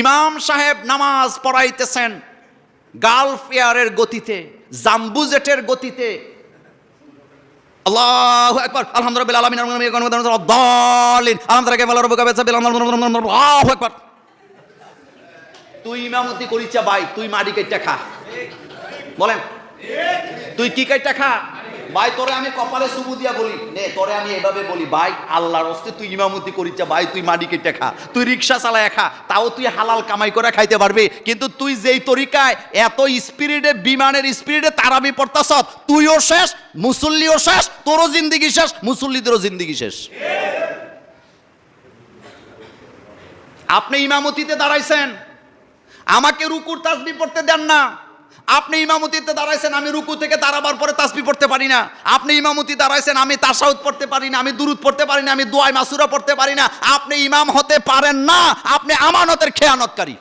ইমাম সাহেব নামাজ পড়াইতেছেন গালফ এয়ারের গতিতে জাম্বু জেটের গতিতে। আল্লাহু তুই ইমামতি ভাই, তুই কেটে খা। বলেন, তুই কি কেটে খা? ভাই, তোরে আমি কপালে সুবু দিয়া বলি। নে, তোরে আমি এভাবে বলি, ভাই, আল্লাহর হস্তে তুই ইমামতি করিচ্ছা ভাই, তুই মাটি কেটে খা, তুই রিক্সা চালায় খা, তাও তুই হালাল কামাই করে খাইতে পারবি। কিন্তু তুই যেই তরিকায় এত স্পিরিডে বিমানের স্পিরিডে তারাবি পড়তাস তুইও শেষ, মুসল্লিও শেষ, তোরও জিন্দিগি শেষ, মুসল্লিদেরও জিন্দিগি শেষ। আপনি ইমামতিতে দাঁড়াইছেন, আমাকে রুকুর তাসবি পড়তে দেন না। আপনি ইমামতিতে দাঁড়াইছেন, আমি রুকু থেকে দাঁড়াবার পরে তাসবি পড়তে পারি না। আপনি ইমামতি দাঁড়াইছেন, আমি তাসাউদ পড়তে পারি না, আমি দুরুদ পড়তে পারি না, আমি দোয়াই মাসুরা পড়তে পারি না। আপনি ইমাম হতে পারেন না, আপনি আমানতের খেয়ানতকারী।